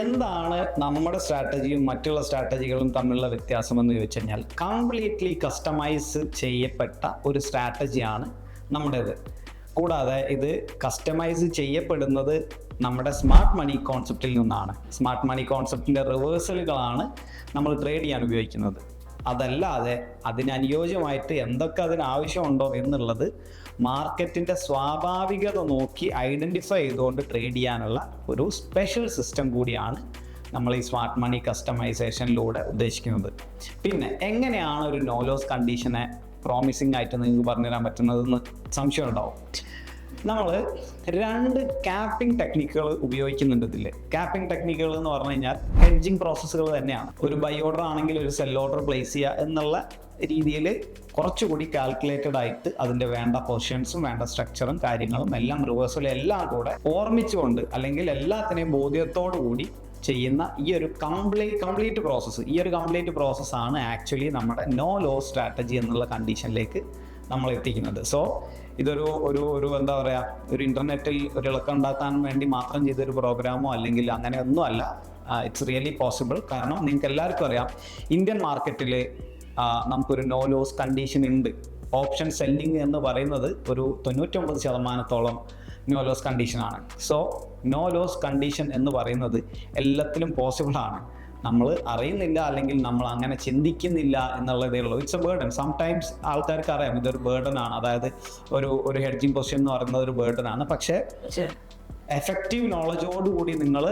എന്താണ് നമ്മുടെ സ്ട്രാറ്റജിയും മറ്റുള്ള സ്ട്രാറ്റജികളും തമ്മിലുള്ള വ്യത്യാസം എന്ന് ചോദിച്ചു കഴിഞ്ഞാൽ കംപ്ലീറ്റ്ലി കസ്റ്റമൈസ് ചെയ്യപ്പെട്ട ഒരു സ്ട്രാറ്റജിയാണ് നമ്മുടേത്. കൂടാതെ ഇത് കസ്റ്റമൈസ് ചെയ്യപ്പെടുന്നത് നമ്മുടെ സ്മാർട്ട് മണി കോൺസെപ്റ്റിൽ നിന്നാണ്. സ്മാർട്ട് മണി കോൺസെപ്റ്റിന്റെ റിവേഴ്സലുകളാണ് നമ്മൾ ട്രേഡ് ചെയ്യാൻ ഉപയോഗിക്കുന്നത്. അതല്ലാതെ അതിനനുയോജ്യമായിട്ട് എന്തൊക്കെ അതിന് ആവശ്യമുണ്ടോ എന്നുള്ളത് മാർക്കറ്റിന്റെ സ്വാഭാവികത നോക്കി ഐഡന്റിഫൈ ചെയ്തുകൊണ്ട് ട്രേഡ് ചെയ്യാനുള്ള ഒരു സ്പെഷ്യൽ സിസ്റ്റം കൂടിയാണ് നമ്മൾ ഈ സ്മാർട്ട് മണി കസ്റ്റമൈസേഷനിലൂടെ ഉദ്ദേശിക്കുന്നത്. പിന്നെ എങ്ങനെയാണ് ഒരു നോലോസ് കണ്ടീഷനെ പ്രോമിസിംഗ് ആയിട്ട് നിങ്ങൾക്ക് പറഞ്ഞുതരാൻ പറ്റുന്നതെന്ന് സംശയം ഉണ്ടാവും നമ്മൾ രണ്ട് ക്യാപ്പിംഗ് ടെക്നിക്കുകൾ ഉപയോഗിക്കുന്നുണ്ട് ഇതിൽ ക്യാപ്പിംഗ് ടെക്നിക്കുകൾ എന്ന് പറഞ്ഞു കഴിഞ്ഞാൽ ഹെഡ്ജിങ് പ്രോസസ്സുകൾ തന്നെയാണ്. ഒരു ബൈ ഓർഡർ ആണെങ്കിൽ ഒരു സെൽ ഓർഡർ പ്ലേസ് ചെയ്യുക എന്നുള്ള രീതിയിൽ കുറച്ചുകൂടി കാൽക്കുലേറ്റഡ് ആയിട്ട് അതിന്റെ വേണ്ട പൊസിഷൻസും വേണ്ട സ്ട്രക്ചറും കാര്യങ്ങളും എല്ലാം റിവേഴ്സലും എല്ലാം കൂടെ ഓർമ്മിച്ചുകൊണ്ട് അല്ലെങ്കിൽ എല്ലാത്തിനെയും ബോധ്യത്തോടു കൂടി ചെയ്യുന്ന ഈ ഒരു കംപ്ലീറ്റ് കംപ്ലീറ്റ് പ്രോസസ്സ് ഈ ഒരു കംപ്ലീറ്റ് പ്രോസസ്സാണ് ആക്ച്വലി നമ്മുടെ നോ ലോ സ്ട്രാറ്റജി എന്നുള്ള കണ്ടീഷനിലേക്ക് നമ്മൾ എത്തിക്കുന്നത് സോ ഇതൊരു ഒരു ഒരു എന്താ പറയുക ഒരു ഇന്റർനെറ്റിൽ ഒരു ഇളക്കം ഉണ്ടാക്കാൻ വേണ്ടി മാത്രം ചെയ്തൊരു പ്രോഗ്രാമോ അല്ലെങ്കിൽ അങ്ങനെ ഒന്നും അല്ല ഇറ്റ്സ് റിയലി പോസിബിൾ കാരണം നിങ്ങൾക്ക് എല്ലാവർക്കും അറിയാം ഇന്ത്യൻ മാർക്കറ്റിൽ നമുക്കൊരു നോ ലോസ് കണ്ടീഷൻ ഉണ്ട്. ഓപ്ഷൻ സെല്ലിംഗ് എന്ന് പറയുന്നത് ഒരു തൊണ്ണൂറ്റൊമ്പത് ശതമാനത്തോളം നോ ലോസ് കണ്ടീഷനാണ് സോ നോ ലോസ് കണ്ടീഷൻ എന്ന് പറയുന്നത് എല്ലാത്തിലും പോസിബിൾ ആണ്. നമ്മൾ അറിയുന്നില്ല അല്ലെങ്കിൽ നമ്മൾ അങ്ങനെ ചിന്തിക്കുന്നില്ല എന്നുള്ളതേ ഉള്ളൂ. ഇറ്റ്സ് എ ബേർഡൻ സംടൈംസ് ആൾക്കാർക്ക് അറിയാം ഇതൊരു ബേർഡൻ ആണ്. അതായത് ഒരു ഒരു ഹെഡ്ജിങ് പൊസിഷൻ എന്ന് പറയുന്നത് ഒരു ബേർഡൻ ആണ്. പക്ഷേ എഫക്റ്റീവ് നോളജോടുകൂടി നിങ്ങൾ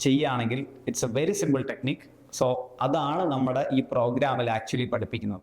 ചെയ്യുകയാണെങ്കിൽ it's a very simple technique so അതാണ് നമ്മുടെ ഈ പ്രോഗ്രാമിൽ ആക്ച്വലി പഠിപ്പിക്കുന്നത്.